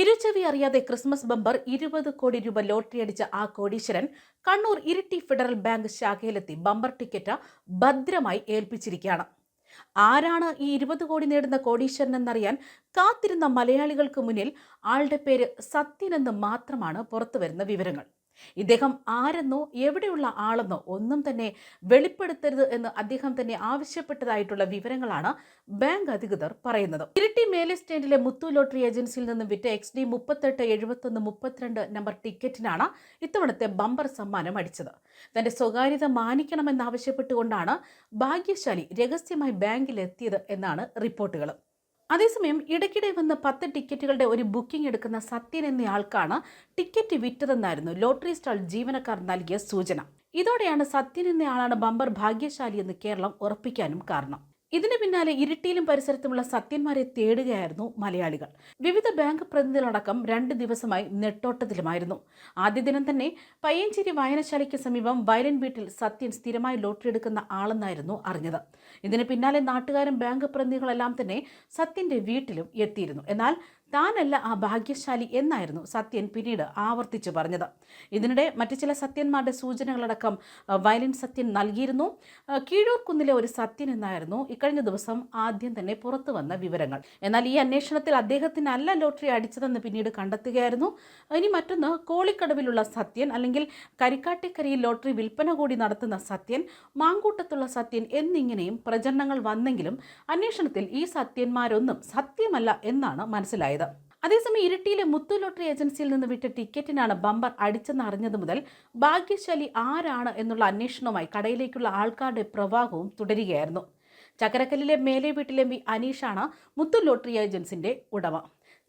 ഇരുചെവി അറിയാതെ Christmas bumper ഇരുപത് കോടി രൂപ ലോട്ടറി അടിച്ച ആ കോടീശ്വരൻ കണ്ണൂർ ഇരിട്ടി ഫെഡറൽ ബാങ്ക് ശാഖയിലെത്തി ബമ്പർ ടിക്കറ്റ് ഭദ്രമായി ഏൽപ്പിച്ചിരിക്കുകയാണ്. ആരാണ് ഈ ഇരുപത് കോടി നേടുന്ന കോടീശ്വരൻ എന്നറിയാൻ കാത്തിരുന്ന മലയാളികൾക്ക് മുന്നിൽ ആളുടെ പേര് സത്യൻ എന്ന് മാത്രമാണ് പുറത്തുവരുന്ന വിവരങ്ങൾ. ഇദ്ദേഹം ആരെന്നോ എവിടെയുള്ള ആളെന്നോ ഒന്നും തന്നെ വെളിപ്പെടുത്തരുത് എന്ന് അദ്ദേഹം തന്നെ ആവശ്യപ്പെട്ടതായിട്ടുള്ള വിവരങ്ങളാണ് ബാങ്ക് അധികൃതർ പറയുന്നത്. ഇരിട്ടി മേലെ സ്റ്റാൻഡിലെ മുത്തു ലോട്ടറി ഏജൻസിയിൽ നിന്നും വിറ്റ എക്സ് ഡി മുപ്പത്തെട്ട് എഴുപത്തൊന്ന് മുപ്പത്തിരണ്ട് നമ്പർ ടിക്കറ്റിനാണ് ഇത്തവണത്തെ ബമ്പർ സമ്മാനം അടിച്ചത്. തന്റെ സ്വകാര്യത മാനിക്കണമെന്നാവശ്യപ്പെട്ടുകൊണ്ടാണ് ഭാഗ്യശാലി രഹസ്യമായി ബാങ്കിൽ എത്തിയത് എന്നാണ് റിപ്പോർട്ടുകൾ അതേസമയം ഇടയ്ക്കിടെ വന്ന് പത്ത് ടിക്കറ്റുകളുടെ ഒരു ബുക്കിംഗ് എടുക്കുന്ന സത്യൻ എന്നയാൾക്കാണ് ടിക്കറ്റ് വിറ്റതെന്നായിരുന്നു ലോട്ടറി സ്റ്റാൾ ജീവനക്കാർ നൽകിയ സൂചന. ഇതോടെയാണ് സത്യൻ എന്നയാളാണ് ബമ്പർ ഭാഗ്യശാലി എന്ന് കേരളം ഉറപ്പിക്കാനും കാരണം. ഇതിന് പിന്നാലെ ഇരിട്ടിയിലും പരിസരത്തുമുള്ള സത്യന്മാരെ തേടുകയായിരുന്നു മലയാളികൾ. വിവിധ ബാങ്ക് പ്രതിനിധികളടക്കം രണ്ട് ദിവസമായി നെട്ടോട്ടത്തിലുമായിരുന്നു. ആദ്യ ദിനം തന്നെ പയ്യഞ്ചേരി വായനശാലയ്ക്ക് സമീപം വയലൻ വീട്ടിൽ സത്യൻ സ്ഥിരമായി ലോട്ടറി എടുക്കുന്ന ആളെന്നായിരുന്നു അറിഞ്ഞത്. ഇതിന് പിന്നാലെ നാട്ടുകാരും ബാങ്ക് പ്രതിനിധികളെല്ലാം തന്നെ സത്യന്റെ വീട്ടിലും എത്തിയിരുന്നു. എന്നാൽ താനല്ല ആ ഭാഗ്യശാലി എന്നായിരുന്നു സത്യൻ പിന്നീട് ആവർത്തിച്ചു പറഞ്ഞത്. ഇതിനിടെ മറ്റു ചില സത്യന്മാരുടെ സൂചനകളടക്കം വയലിൻ സത്യൻ നൽകിയിരുന്നു. കീഴൂർ കുന്നിലെ ഒരു സത്യൻ എന്നായിരുന്നു ഇക്കഴിഞ്ഞ ദിവസം ആദ്യം തന്നെ പുറത്തു വന്ന വിവരങ്ങൾ. എന്നാൽ ഈ അന്വേഷണത്തിൽ അദ്ദേഹത്തിനല്ല ലോട്ടറി അടിച്ചതെന്ന് പിന്നീട് കണ്ടെത്തുകയായിരുന്നു. ഇനി മറ്റൊന്ന് കോളിക്കടവിലുള്ള സത്യൻ അല്ലെങ്കിൽ കരിക്കാട്ടിക്കരയിൽ ലോട്ടറി വിൽപ്പന കൂടി നടത്തുന്ന സത്യൻ മാങ്കൂട്ടത്തുള്ള സത്യൻ എന്നിങ്ങനെയും പ്രചരണങ്ങൾ വന്നെങ്കിലും അന്വേഷണത്തിൽ ഈ സത്യന്മാരൊന്നും സത്യമല്ല എന്നാണ് മനസ്സിലായത്. അതേസമയം ഇരിട്ടിയിലെ മുത്തു ലോട്ടറി ഏജൻസിയിൽ നിന്ന് വിട്ട ടിക്കറ്റിനാണ് ബമ്പർ അടിച്ചെന്ന് അറിഞ്ഞതു മുതൽ ഭാഗ്യശാലി ആരാണ് എന്നുള്ള അന്വേഷണവുമായി കടയിലേക്കുള്ള ആൾക്കാരുടെ പ്രവാഹവും തുടരുകയായിരുന്നു. ചക്കരക്കല്ലിലെ മേലെ വീട്ടിലെ വി അനീഷാണ് മുത്തു ലോട്ടറി ഏജൻസിന്റെ ഉടമ.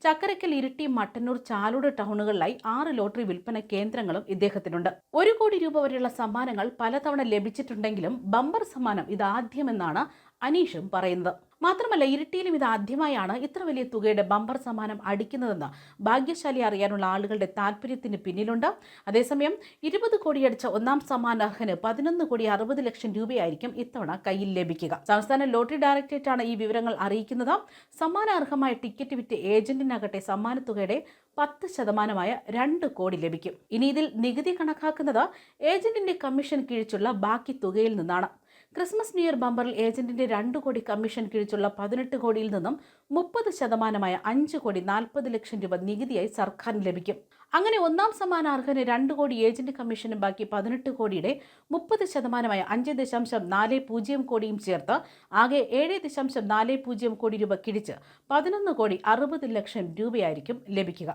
ചക്കരക്കൽ ഇരിട്ടി മട്ടന്നൂർ ചാലൂട് ടൗണുകളിലായി ആറ് ലോട്ടറി വിൽപ്പന കേന്ദ്രങ്ങളും ഇദ്ദേഹത്തിനുണ്ട്. ഒരു കോടി രൂപ വരെയുള്ള സമ്മാനങ്ങൾ പലതവണ ലഭിച്ചിട്ടുണ്ടെങ്കിലും ബമ്പർ സമ്മാനം ഇതാദ്യമെന്നാണ് അനീഷും പറയുന്നത്. മാത്രമല്ല ഇരിട്ടിയിലും ഇത് ആദ്യമായാണ് ഇത്ര വലിയ തുകയുടെ ബമ്പർ സമ്മാനം അടിക്കുന്നതെന്ന് ഭാഗ്യശാലി അറിയാനുള്ള ആളുകളുടെ താല്പര്യത്തിന് പിന്നിലുണ്ട്. അതേസമയം ഇരുപത് കോടി അടിച്ച ഒന്നാം സമ്മാനാർഹന് പതിനൊന്ന് കോടി അറുപത് ലക്ഷം രൂപയായിരിക്കും ഇത്തവണ കയ്യിൽ ലഭിക്കുക. സംസ്ഥാന ലോട്ടറി ഡയറക്ടറേറ്റാണ് ഈ വിവരങ്ങൾ അറിയിക്കുന്നത്. സമ്മാനാർഹമായ ടിക്കറ്റ് വിറ്റ് ഏജന്റിനാകട്ടെ സമ്മാനത്തുകയുടെ പത്ത് ശതമാനമായ രണ്ട് കോടി ലഭിക്കും. ഇനി ഇതിൽ നികുതി കണക്കാക്കുന്നത് ഏജന്റിന്റെ കമ്മീഷൻ കിഴിച്ചുള്ള ബാക്കി തുകയിൽ നിന്നാണ്. ക്രിസ്മസ് ന്യൂ ഇയർ ബമ്പറിൽ ഏജന്റിന്റെ രണ്ട് കോടി കമ്മീഷൻ കിഴിച്ചുള്ള പതിനെട്ട് കോടിയിൽ നിന്നും മുപ്പത് ശതമാനമായ അഞ്ച് കോടി നാൽപ്പത് ലക്ഷം രൂപ നികുതിയായി സർക്കാരിന് ലഭിക്കും. അങ്ങനെ ഒന്നാം സമ്മാനാർഹന് രണ്ട് കോടി ഏജന്റ് കമ്മീഷനും ബാക്കി പതിനെട്ട് കോടിയുടെ മുപ്പത് ശതമാനമായ അഞ്ച് ദശാംശം നാല് പൂജ്യം കോടിയും ചേർത്ത് ആകെ ഏഴ് ദശാംശം നാല് പൂജ്യം കോടി രൂപ കിഴിച്ച് പതിനൊന്ന് കോടി അറുപത് ലക്ഷം രൂപയായിരിക്കും ലഭിക്കുക.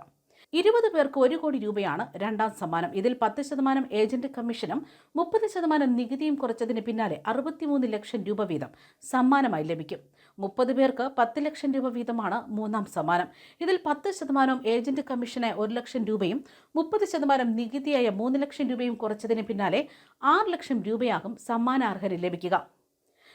ഇരുപത് പേർക്ക് ഒരു കോടി രൂപയാണ് രണ്ടാം സമ്മാനം. ഇതിൽ പത്ത് ശതമാനം ഏജന്റ് കമ്മീഷനും മുപ്പത് ശതമാനം നികുതിയും കുറച്ചതിന് പിന്നാലെ അറുപത്തിമൂന്ന് ലക്ഷം രൂപ വീതം സമ്മാനമായി ലഭിക്കും. മുപ്പത് പേർക്ക് പത്ത് ലക്ഷം രൂപ വീതമാണ് മൂന്നാം സമ്മാനം. ഇതിൽ പത്ത് ശതമാനം ഏജന്റ് കമ്മീഷന് ഒരു ലക്ഷം രൂപയും മുപ്പത് ശതമാനം നികുതിയായ മൂന്ന് ലക്ഷം രൂപയും കുറച്ചതിന് പിന്നാലെ ആറ് ലക്ഷം രൂപയാകും സമ്മാനാർഹന് ലഭിക്കുക.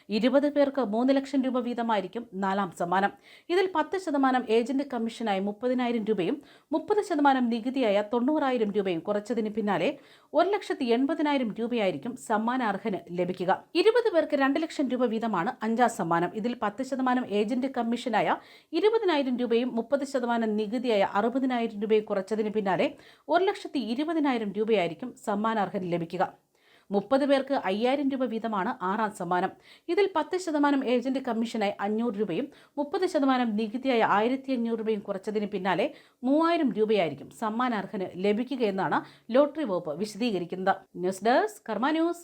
ഇരുപത് പേർക്ക് മൂന്ന് ലക്ഷം രൂപ വീതമായിരിക്കും നാലാം സമ്മാനം. ഇതിൽ പത്ത് ശതമാനം ഏജന്റ് കമ്മീഷനായി മുപ്പതിനായിരം രൂപയും മുപ്പത് ശതമാനം നികുതിയായ തൊണ്ണൂറായിരം രൂപയും കുറച്ചതിന് പിന്നാലെ ഒരു ലക്ഷത്തി എൺപതിനായിരം രൂപയായിരിക്കും സമ്മാനാർഹന് ലഭിക്കുക. ഇരുപത് പേർക്ക് രണ്ട് ലക്ഷം രൂപ വീതമാണ് അഞ്ചാം സമ്മാനം. ഇതിൽ പത്ത് ശതമാനം ഏജന്റ് കമ്മീഷനായ ഇരുപതിനായിരം രൂപയും മുപ്പത് ശതമാനം നികുതിയായ അറുപതിനായിരം രൂപയും കുറച്ചതിന് പിന്നാലെ ഒരു ലക്ഷത്തി ഇരുപതിനായിരം രൂപയായിരിക്കും സമ്മാനാർഹന് ലഭിക്കുക. മുപ്പത് പേർക്ക് അയ്യായിരം രൂപ വീതമാണ് ആറാം സമ്മാനം. ഇതിൽ പത്ത് ശതമാനം ഏജന്റ് കമ്മീഷനായി അഞ്ഞൂറ് രൂപയും മുപ്പത് ശതമാനം നികുതിയായ ആയിരത്തി അഞ്ഞൂറ് രൂപയും കുറച്ചതിന് പിന്നാലെ മൂവായിരം രൂപയായിരിക്കും സമ്മാനാർഹന് ലഭിക്കുകയെന്നാണ് ലോട്ടറി വകുപ്പ് വിശദീകരിക്കുന്നത്. News desk Karma news.